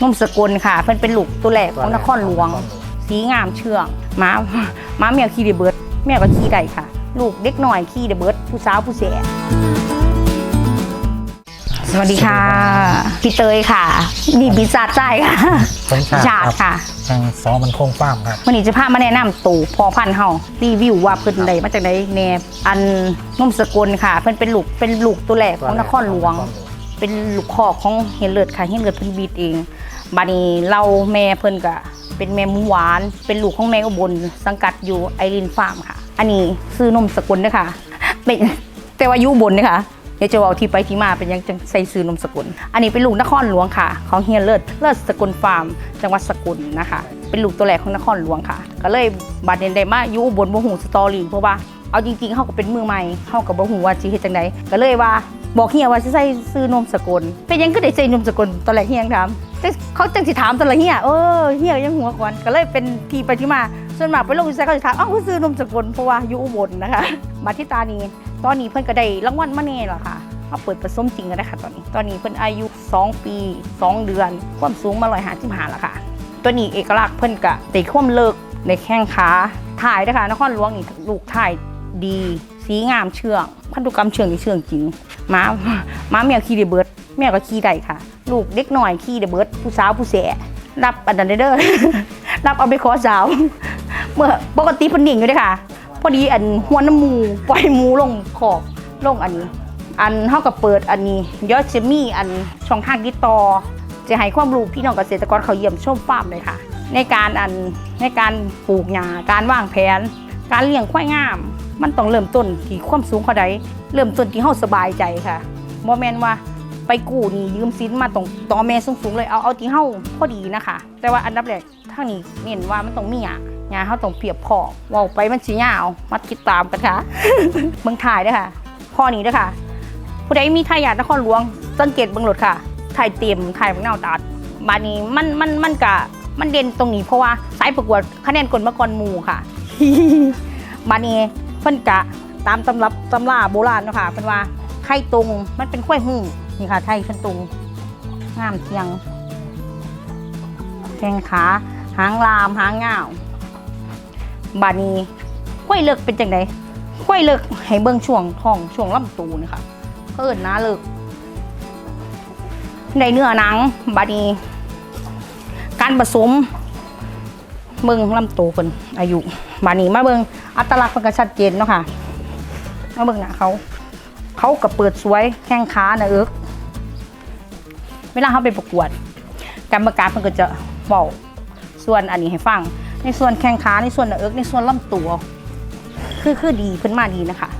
นุ่มสกุลค่ะเพิ่นเป็นลูกตัวแรกของนครหลวง สีงามเชื่องหม้าหม้าแมวขี่ได้เบิดแมวก็ขี่ได้ค่ะ ลูกเด็กหน่อยขี่ได้เบิดผู้สาวผู้แสสวัสดีค่ะพี่เตยค่ะนี่บิซาใจค่ะผมชาชาติติครับค่ะทางซอมันคงฟาร์มครับวันนี้จะพามาแนะนำตู่พอพันธุ์เฮารีวิวว่าเพิ่นได้มาจากไหนแนบอันนุ่มสกุลค่ะ เพิ่นเป็นลูกเป็นลูกตัวแรกของนครหลวง เป็นลูกคอกของเฮยนเลิศค่ะเฮยนเลิศเพิ่นบีดเอง บัดนี้เราแม่เพิ่นก็เป็นแม่มูหวาน เป็นลูกของแม่อุบลสังกัดอยู่ไอรินฟาร์มค่ะ อันนี้ซื้อนมสกุลนะคะเป็นแต่ว่าอยู่อุบนนะคะเดี๋ยวจะบอกที่ไปที่มาเป็นยังจังใส่ซื้อนมสกุล อันนี้เป็นลูกนครหลวงค่ะ ของเฮียเลิศเลิศสกุลฟาร์ม จังหวัดสกุลนะคะ เป็นลูกตัวแรกของนครหลวงค่ะ ก็เลยบัดเด่นได้มาอยู่อุบนบ่หูสตอรี่เพราะว่าเอาจริงๆเขาก็เป็นมือใหม่เขาก็บ่หูว่าสิเฮ็ดจังไดก็เลยว่าบอกเฮียว่าสิใส่ซื้อนมสกุลเป็นยังก็ได้ใส่นมสกุลตอนแรกเฮียยังถาม เขาจังสิถามตลอนแรกเฮียเออเฮียยังหัวก่อนก็เลยเป็นทีไปที่มาส่วนมากไปลงวิสัยเขาจะถามอ้าวคือซื้อนมสกุลเพราะว่าอยู่อุบลนะคะ มาที่ตานีตอนนี้เพิ่อนก็ได้รางวัลมาแน่แล้วค่ะเขาเปิดผสมจริงกันนะคะตอนนี้ ตอนนี้เพิ่อนอายุ 2 ปี 2 เดือน ความสูงมาลอยหาสิบหาแล้วค่ะ ตัวนี้เอกลักษณ์เพิ่อนกะติดความเลิกในแข้งขาถ่ายนะคะนครหลวงนี่ลูกถ่ายดี สีงามเชื่อง พันธุกรรมเชื่องนี่เชื่องจริงม้าม้าแมวขี่ได้เบิดแมวก็ขี่ได้ค่ะ ลูกเด็กหน่อยขี่ได้เบิดผู้สาวผู้แสรับอันนั้นเด้อรับเอาไปขอสาว เมื่อปกติพิ่นนิ่งอยู่ด้อค่ะ พอดีอันหัวน้ำมูปล่อยมูลงขอบลงอันนี้ อันเท่ากับเปิดอันนี้เดี๋ยวจะมีอันช่องทางติดต่อจะให้ความรู้พี่น้องเกษตรกรเขาเยี่ยมชมฟาร์มเลยค่ะ ในการอันในการปลูกหญ้าการวางแผน การเลี้ยงควายงาม มันต้องเริ่มต้นที่ความสูงเขาใดเริ่มต้นที่เฮาสบายใจค่ะบ่แม่นว่า ไปกู้นี่ยืมสินมาตรงต่อแม่สูงๆเลยเอาเอาที่เฮาพอดีนะคะ แต่ว่าอันดับแรกทางนี้เน้นว่ามันต้องมีหญ้าหญ้าเฮาต้องเพียบพอว้าไปมันสิยาวมาติดตามกันค่ะเบิ่งถ่ายด้อค่ะข้อนี้ด้อค่ะ ผู้ใดมีทายาทนครหลวง สังเกตเบิ่งรถค่ะถ่ายเต็มถ่ายบังเนาตัดบาดนี้มันมันมันกะมันเด่นตรงนี้เพราะว่าสายประกวดคะแนนกลมาก่อนหมู่ค่ะบานี้เพิ่นกะตามตำรับตำราโบราณเนาะค่ะเพิ่นว่าไข่ตรงมันเป็นข้อยหู นี่ค่ะไทยเพิ่นตรงงามเทียงแข้งขาหางลามหางงาวบานี้ข้อยเลิกเป็นจังไดข้อยเลิกให้เบิ่งช่วงท้องช่วงลำตูนี่ค่ะเพิ่นนะเลิกในเนื้อหนังบานีการผสมเบิ่งลำตวเพิ่นอายุบานีมาเบิ่งอัตลักษณ์เพิ่นก็ชัดเจนเนาะค่ะมาเบิ่งหน้าเขา เขาก็เปิดสวยแข้งขาหน้าเอิก เวลาเขาไปประกวด กรรมการเพิ่นก็จะเว้าส่วนอันนี้ให้ฟัง ในส่วนแข้งขาในส่วนหน้าเอิกในส่วนลำตัว คือคือดีเพิ่นมาดีนะคะ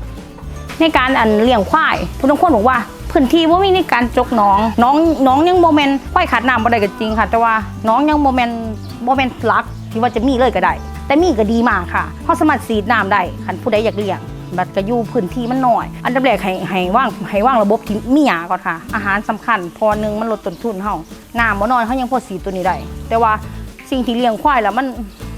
ในการอันเลี้ยงควายทุกคนบอกว่าพื้นที่ว่ามีในการจกน้องน้องน้องยังโมเมนต์ควายขาดน้ำบ่ได้ก็จริงค่ะ แต่ว่าน้องยังโมเมนต์โมเมนต์ลักที่ว่าจะมีเลยก็ได้ แต่มีก็ดีมากค่ะเพราะสามารถสีดน้ำได้คันผู้ใดอยากเลี้ยง บัดก็อยู่พื้นที่มันหน้อย อันดับแรกให้ให้ว่างให้ว่างระบบที่มีหยาก่อนค่ะ อาหารสำคัญ พอหนึ่งมันลดต้นทุนเฮาน้ำบ่น้อยเฮายังพอสีตัวนี้ได้แต่ว่าสิ่งที่เลี้ยงควายแล้วมัน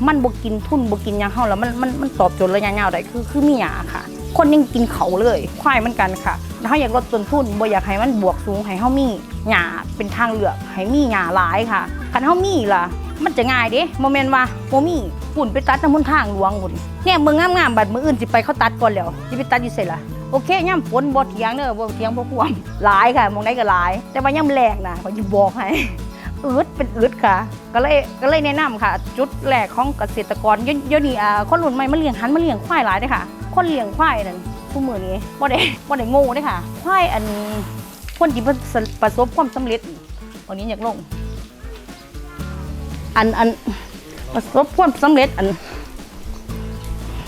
มันบ่กินทุนบ่กินยังเฮาแล้วมันมันมันตอบโจทย์ระยะยาวได้คือคือมีหยาค่ะ คนยังกินเขาเลยควายมือนกันค่ะถ้าอยากลดต้นทุนบ่อยากให้มันบวกสูงให้เฮามีหญ้าเป็นทางเลือกให้มีหญ้าหลายค่ะคันเฮามีล่ะ มันจะง่ายเด้โมเมนต์ว่าบ่มี ฝุ่นไปตัดน้ำมันทางหลวงพุ่นเนี่ยมึงงามๆบัดมืออื่นสิไปเขาตัดก่อนแล้วสิไปตัดอยู่ไสล่ะโอเคย่ำฝนบ่เถียงเด้อบ่เถียงบ่ควมหลายค่ะมองได้ก็หลาย แต่ว่าย่ำแรงนะเขาสิบอกให้อืดเป็นอืดค่ะ ก็เลยก็เลยแนะนำค่ะ จุดแรกของเกษตรกรเดี๋ยวเดี๋ยวนี้อ่าคนรุ่นใหม่มาเลี้ยงหันมาเลี้ยงควายหลายเด้ค่ะ คนเลี้ยงควายนั่นทุกมือนี้บ่ได้บ่ได้โง่เด้ค่ะควายอันคนที่ประสบความสำเร็จวันนี้อยากลงอันอัน ประสบความสำเร็จอัน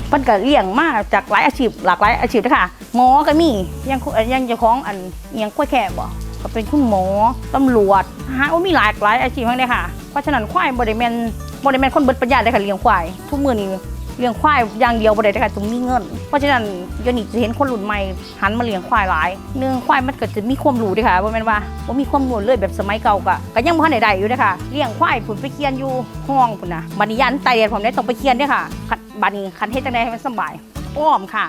เพิ่นก็เลี้ยงมาจากหลายอาชีพหลากหลายอาชีพนะคะหมอก็มียังยังเจ้าของอันยังกล้วยแค่บ่ก็เป็นคุณหมอตำรวจฮะโอ้มีหลากหลายอาชีพทั้งนี้ค่ะเพราะฉะนั้นควายบริเมนบริเมนคนเบิดปัญญาเลยค่ะเลี้ยงควาย ทุกมือนี้ เลี้ยงควายอย่างเดียวบ่ได้เลยค่ะต้องมีเงิน เพราะฉะนั้นเดี๋ยวนี้จะเห็นคนรุ่นใหม่หันมาเลี้ยงควายหลายหนึ่งควายมันก็จะมีความรู้ด้วยค่ะบ่แม่นว่าบ่มีความรู้เลยแบบสมัยเก่าก็ก็ยังบ่ทันได้ได้อยู่เด้อค่ะเลี้ยงควายพุ่นไปเคียนอยู่ห้องพุ่นน่ะบัดนี้ยันไตเดียดผมได้ต้องไปเคียนเด้อค่ะคันบัดนี้คันเฮ็ดจังได๋ให้มันสบายอ้อมค่ะ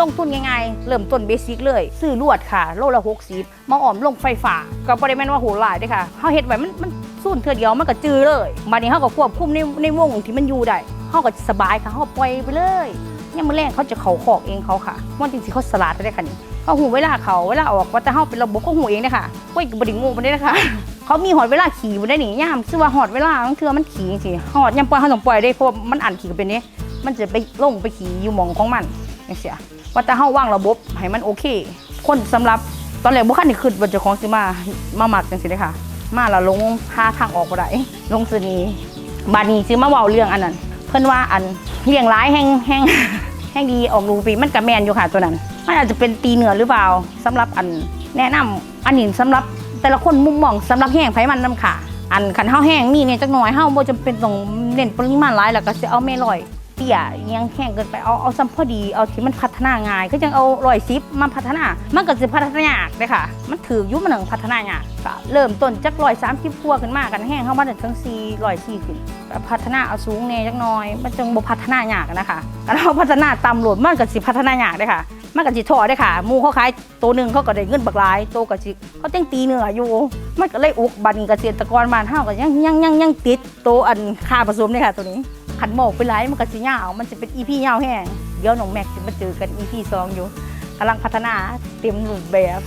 ลงทุนง่ายๆ เริ่มต้นเบสิกเลย ซื้อลวดค่ะ โลละ60มาอ้อมลงไฟฟ้าก็บ่ได้แม่นว่าโหหลายด้อค่ะเฮาเฮ็ดไว้มันมันสู้เทื่อเดียวมันก็จือเลยบัดนี้เฮาก็ควบคุมในในวงที่มันอยู่ได้ เฮาก็สบายค่ะเฮาปล่อยไปเลยเนี่ยมือแรกเขาจะเขาขอกเองเขาค่ะมันจริงๆเขาสลัดได้ค่ะนี่เขาหูเวลาเขาเวลาออกว่าแต่เฮาเป็นระบบเขาหูเองเด้อค่ะเว้ยก็บ่ได้งูมันได้นะคะเขามีหอดเวลาขี่บ่ได้หนี่ย่ามชื่อว่าหอดเวลาบางเทือมันขี่สิหอดยามปล่อยเฮาต้องปล่อยได้เพราะมันอันขี่ก็เป็นนี้มันจะไปลงไปขี่อยู่หมองของมันจังซี่ว่าแต่เฮาว่างระบบให้มันโอเค คนสำหรับตอนแรกบ่คันได้คิดว่าจ้าของสิมามาหมักจังซี่เด้อค่ะ มาและลงหาทางออกบ่ได้ลงซีนีบาดนี้สิมาเว้าเรื่องอันนั้น เพิ่นว่าอันเลี้ยงร้ายแห้งแห้งแห้งดีออกลูกปีมันกระแมนอยู่ค่ะตัวนั้น มันอาจจะเป็นตีเหนือหรือเปล่าสำหรับอันแนะนำอันนี้สำหรับแต่ละคนมุมมองสำหรับแห้งไผมันนํค่ะ อันขันเฮาแห้งมีเนี่ยจักหน่อยเฮาบ่จำเป็นต้องเน้นปริมาณหลายแล้วก็สิเอาแม่ลอย ตี้ยยังแห้งเกินไปเอาเอาซ้ำพอดีเอาที่มันพัฒนาง่ายก็จังเอารอยซิปมาพัฒนา มันก็สิพัฒนายากเลยค่ะ มันถือยุมันหนึ่งพัฒนายากก็เริ่มต้นจากรอยสามสิบพัวขึ้นมากันแห้งเข้ามาถึงทั้งสี่รอยสี่ขึ้นพัฒนาเอาสูงแน่จักน่อย มันจังบ่พัฒนายากนะคะกันเอาพัฒนาตามหลดมันก็สิพัฒนายากเลยค่ะมันก็สิถอได้ค่ะมูเขาขายตัวหนึ่งเขาก็ได้เงินบักหลายตัวก็สิเขาจังตีเนื้ออยู่ มันก็เลยอุกบันเกษตรกรบ้านเฮาก็ยังยังยังยังติดตัวอันค่าผสมเลยค่ะตัวนี้ ขันหมอกไปไลายมันก็สิยาวมันจะเป็นอีพียาวแห้งเดี๋ยวน้องแม็กจะมาเจอกันอีพีสองอยู่กำลังพัฒนาเต็มรูปแบบ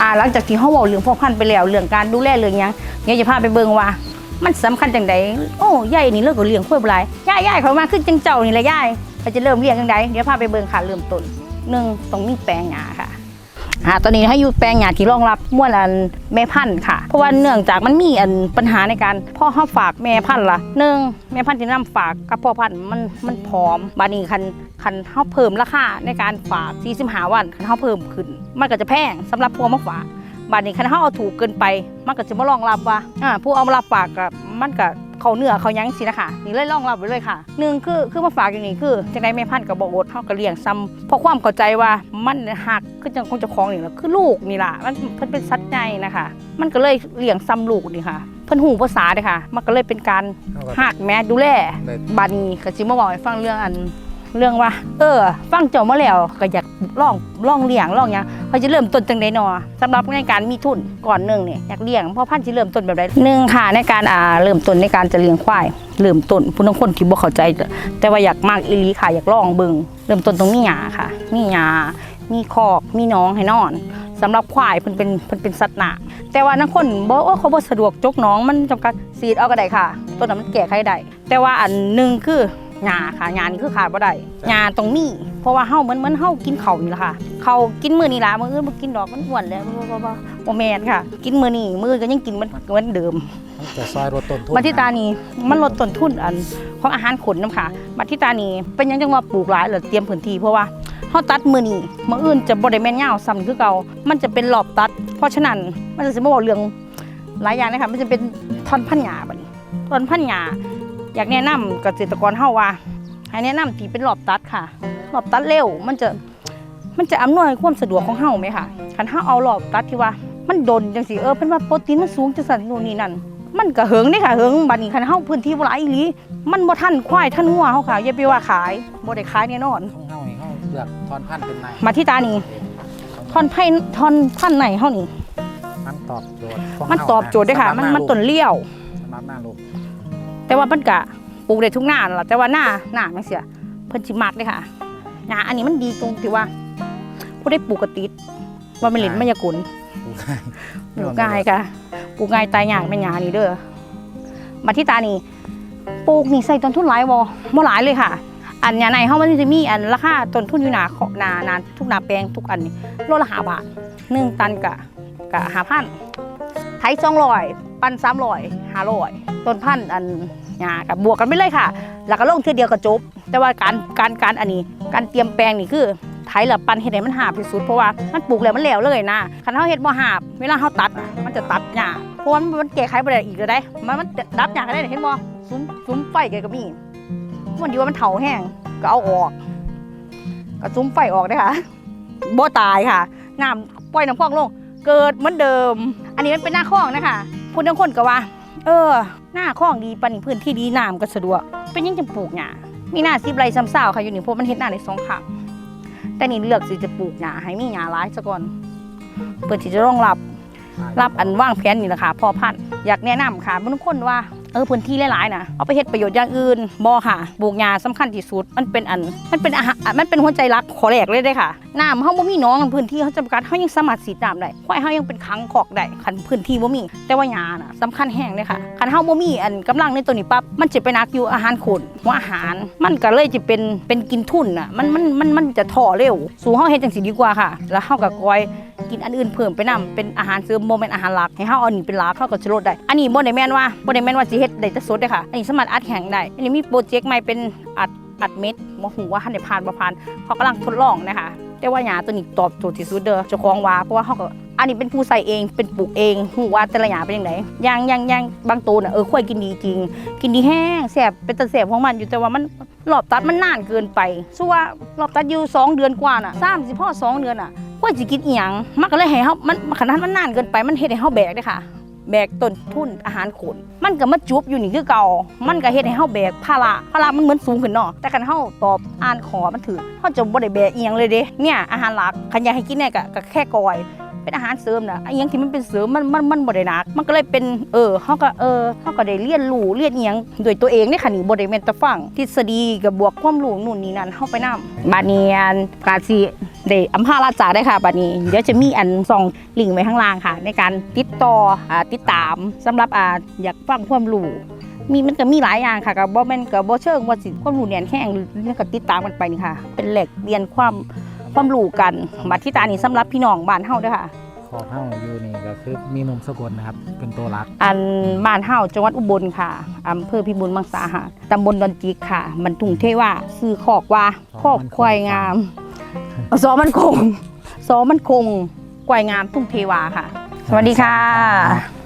อ่าหลังจากที่เฮาเว้าเรื่องพ่อพันธุ์ไปแล้วเรื่องการดูแลเรื่องยังเดี๋ยวจะพาไปเบิ่งว่า มันสำคัญจังใดโอ้ยายนี่เลิกก็เลี้ยงควายบ่หลายยายยายเขามาขึ้นจังเจ้านี่แหละยายเขาจะเริ่มเลี้ยงจังใดเดี๋ยวพาไปเบิ่งค่ะเริ่มต้นหนึ่งต้องมีแปลงหญ้าค่ะ อ่าตอนนี้ให้อยู่แปลงหญ้าที่รองรับม้วนอันแม่พันธุ์ค่ะ เพราะว่าเนื่องจากมันมีอันปัญหาในการพ่อเฮาฝากแม่พันธุ์ละหนึ่งแม่พันธุ์ที่นํฝากกับพ่อพันธุ์มันมันผอมบานี้คันคันเฮาเพิ่มราคาในการฝาก45วันคันเฮาเพิ่มขึ้น มันก็จะแพงสำหรับพวกมาฝากบานี้คันเฮาเอาถูกเกินไป มันก็จะบ่รองรับว่าอ่าผู้เอามารับฝากกับมันก็ เขาเนื้อเขาหยังสินะคะนี่เลยรองรับไว้เลยค่ะหนึ่งคือคือมาฝากอย่างนี้คือจังไดแม่พันธุ์ก็บ่อดเฮาก็เลี้ยงซ้ำเพราะความเข้าใจว่ามันหักคือจังคงเจ้าของนี่แหละคือลูกนี่ล่ะมันเพิ่นเป็นสัตว์ใหญ่นะคะ มันก็เลยเลี้ยงซ้ำลูกนี่ค่ะเพิ่นหูภาษาเด้อค่ะ มันก็เลยเป็นการเอาก็หักแม่ดูแลได้บาดนี้ก็สิมาบอกให้ฟังเรื่องอัน เรื่องว่า เออ ฟังเจ้ามาแล้วก็อยากลองลองเลี้ยงลองหยังเขาจะเริ่มต้นจังไดนอสำหรับในการมีทุนก่อนหนึ่งเนี่ยอยากเลี้ยงพ่อพันธุ์สิเริ่มต้นแบบใดหนึ่งค่ะในการอ่าเริ่มต้นในการจะเลี้ยงควายเริ่มต้นผู้บางคนที่บ่เข้าใจ แต่ว่าอยากมากอีลีค่ะอยากลองเบิงเริ่มต้นตรงมีหญ้าค่ะ มีหญ้ามีคอกมีน้องให้นอนสำหรับควายเพิ่นเป็นเพิ่นเป็นสัตว์หนาแต่ว่านักคนบ่โอ้เขาบ่สะดวกจกน้องมันจำกัดสีดเอาก็ได้ค่ะ ตัวนั้นมันแก้ไขได้แต่ว่าอันหนึ่งคือ หญ้าค่ะหญ้านี่คือขาดบ่ได้หญ้าต้องมีเพราะว่าเฮาเหมือนเหมือนเฮากินข้าวนี่ล่ะค่ะข้าวกินมื้อนี้ล่ะมื้ออื่นบ่กินดอกมันอ้วนแล้วบ่บ่บ่บ่แม่นค่ะ กินมื้อนี้มื้อก็ยังกินเหมือนเหมือนเดิมมันจะซอยลดต้นทุนบัตทิตานีมันลดต้นทุนอันของอาหารขนน้ำค่ะบัตทิตานีเป็นหยังจังว่าปลูกหลายหรือเตรียมพื้นที่เพราะว่าเฮาตัดมือนี้มื้ออื่นจะบ่ได้แม่นยาวซ้ำคือเก่ามันจะเป็นรอบตัด เพราะฉะนั้นมันจะสิบ่เว้าเรื่องหลายอย่างนะคะมันจะเป็นท่อนพันหญ้าบัดนี้ท่อนพันหญ้า อยากแนะนำเกษตรกรเฮาว่าให้แนะนำที่เป็นรอบตัดค่ะรอบตัดเร็ว มันจะมันจะอำนวยความสะดวกของเฮาไหมค่ะคันเฮาเอารอบตัดที่ว่า มันดนจังสิเออเพิ่นว่าโปรตีนมันสูงจังซั่นนู่นนี่นั่นมันก็เหิงนี่ค่ะเหิงบัดนี้คันเฮาพื้นที่บ่หลายอีหลีมันบ่ทันควายทันงัวเฮาค่ะอย่าไปว่าขายบ่ได้ขายแน่นอนของเฮานี่เฮาเลือกทอนพันธุ์เป็นนายมาที่ตานี่ท่อนไผ่ท่อนพันไหนเฮานี่มันตอบโจทย์ของมันเฮาตอบโจทย์ได้อค่ะ มันมันต้นเลี้ยวสำหรับหน้าลูก แต่ว่ามันก็ปลูกได้ทุกหน้านั่นล่ะแต่ว่าหน้าหน้าจังซี่เพิ่นสิมักเลยค่ะหญ้าอันนี้มันดีตรงที่ว่าผู้ได้ปลูกกระติดว่ามันเล่นมายากลปลูกง่ายปลูกง่ายค่ะปลูกง่ายตายยากแม่นหยานี่เด้อมาที่ตานี่ปลูกนี่ใส่ต้นทุนหลายบ่บ่หลายเลยค่ะ อันหยาในเฮามันจะมีอันราคาต้นทุนอยู่หนาขอหนาหนาทุกหนาแปลงทุกอันนี่โลละ5บาทหนึ่งตันกะกะ5,000ไถ200ปัน300 500 ต้นพันธุ์อันหยากับบวกกันไปเลยค่ะ แล้วก็ลงเทื่อเดียวก็จบ แต่ว่าการการการอันนี้การเตรียมแปลงนี่คือไถแล้วปันเฮ็ดให้มันหาบที่สุดเพราะว่ามันปลูกแล้วมันแล้วเลยนะคันเฮาเฮ็ดบ่หาบเวลาเฮาตัดมันจะตัดหยาเพราะว่ามันแก้ไขบ่ได้อีกเลยได้มันมันดับหยาก็ได้เห็นบ่ซุ้มซุ้มไฟแกก็มีมันอยู่ว่ามันเฒ่าแห้งก็เอาออกก็ซุ้มไฟออกได้ค่ะบ่ตายค่ะน้ำปล่อยน้ำคลองลง เกิดเหมือนเดิม อันนี้มันเป็นหน้าคลองนะคะพูดทั้งคนก็ว่า เออ หน้าคลองดีปานนี้พื้นที่ดีน้ำก็สะดวก เป็นยังจะปลูกหญ้ามีหน้า10ไรซ้ำซาวค่ะอยู่นี่เพราะมันเฮ็ดหน้าได้สองครั้งแต่นี่เลือกสิจะปลูกหญ้าให้มีหญ้าหลายซะก่อนเพื่อที่จะรองรับรับอันว่างแผนนี่แหละค่ะพอพันอยากแนะนำค่ะบางคนว่าเออพื้นที่หลายๆนะเอาไปเฮ็ดประโยชน์อย่างอื่นบ่ค่ะปลูกหญ้าสำคัญที่สุดมันเป็นอันมันเป็นอาหารมันเป็นหัวใจหลักขอแรกเลยเด้ค่ะน้ำเฮาบ่มีน้องพื้นที่เขาจำกัดเฮายังสามารถสีดน้ำได้ควายเฮายังเป็นขังคอกได้คันพื้นที่บ่มี แต่ว่าหญ้าน่ะสำคัญแห้งเลยค่ะคันเฮาบ่มีอันกำลังในตัวนี้ปั๊บมันจะไปนักอยู่อาหารคนหัวอาหาร มันก็เลยจะเป็นเป็นกินทุนน่ะมันมันมันมันจะท้อเร็ว สู่เฮาเฮ็ดจังซี่ดีกว่าค่ะ แล้วเฮาก็กอยกินอันอื่นเพิ่มไปนํเป็นอาหารเสริมโมเมนอาหารหลักให้เฮาเอานี่เป็นหลักเฮาก็จะลดได้ อันนี้บ่ได้แม่นว่าบ่ได้แม่นว่าสิเฮ็ดได้แต่สดเด้ค่ะ อันนี้สามารถอัดแข็งได้ อันนี้มีโปรเจกต์ใหม่เป็นอัดอัดเม็ดบ่ฮู้ว่าทันได้ผ่านบ่ผ่านเขากำลังทดลองนะคะ แต่ว่าหญ้าตัวนี้ตอบโจทย์ที่สุดเด้อเจ้าของว่าเพราะว่าเฮาก็อันนี้เป็นผู้ใส่เองเป็นปลูกเองฮู้ว่าแต่ละหญ้าเป็นจังไดอย่างย่างย่างบางตัวน่ะเออค่อยกินดีจริง กินดีแห้งแซ่บเป็นตะแซ่บของมันอยู่แต่ว่ามันรอบตัดมันนานเกินไปสู้ว่ารอบตัดอยู่สองเดือนกว่าน่ะ3สิพ่อสองเดือนน่ะว่าสิกินอีหยังมันก็เลยให้เฮามันขนาดมันนานเกินไปมันเฮ็ดให้เฮาแบกเด้ค่ะ แบกต้นทุนอาหารขนมันก็มาจุบอยู่นี่คือเก่า มันก็เฮ็ดให้เฮาแบกภาระภาระมันเหมือนสูงขึ้นเนาะแต่คันเฮาตอบอ่านขอมันถือเฮาจะบ่ได้แบกอีหยังเลยเด้เนี่ยอาหารหลักคันอยากให้กินเนี่ยก็ก็แค่กอยเป็นอาหารเสริมนะไอ้ยังที่มันเป็นเสริมมันมันมันบ่ได้หนัก มันก็เลยเป็นเออเฮาก็เออเฮาก็ได้เรียนรู้เรียนอีหยังด้วยตัวเองในค่ะนี่บ่ได้แม่นแต่ฟังทฤษฎีกับบวกความรู้นู่นนี่นั่นเฮาไปนํบาดนี้อันกาสิ ได้อำพาราจาได้ค่ะบาดนี้เดี๋ยวจะมีอันส่องลิงก์ไว้ข้างล่างค่ะ ในการติดต่ออ่าติดตามสำหรับอ่าอยากฟังความรู้มีมันก็มีหลายอย่างค่ะกับบ่แม่นกับบ่เชิงว่าสิความรู้แน่นแข็งหรือเรื่องก็ติดตามกันไปนี่ค่ะ เป็นแหลกเรียนความความรู้กันบัดที่ตานี่สำหรับพี่น้องบ้านเฮาเด้อค่ะขอเฮ้าอยู่นี่ก็คือมีหนุ่มสกลนะครับ เป็นตัวรัก อันบ้านเฮาจังหวัดอุบลค่ะอำเภอพิบูลมังสาหารตำบลดอนจิกค่ะบรรทุงเทว่าซื้อคอกว่าคอกควายงาม สอมันคงสอมันคงกวยงามทุ่งเทวาค่ะ สวัสดีค่ะ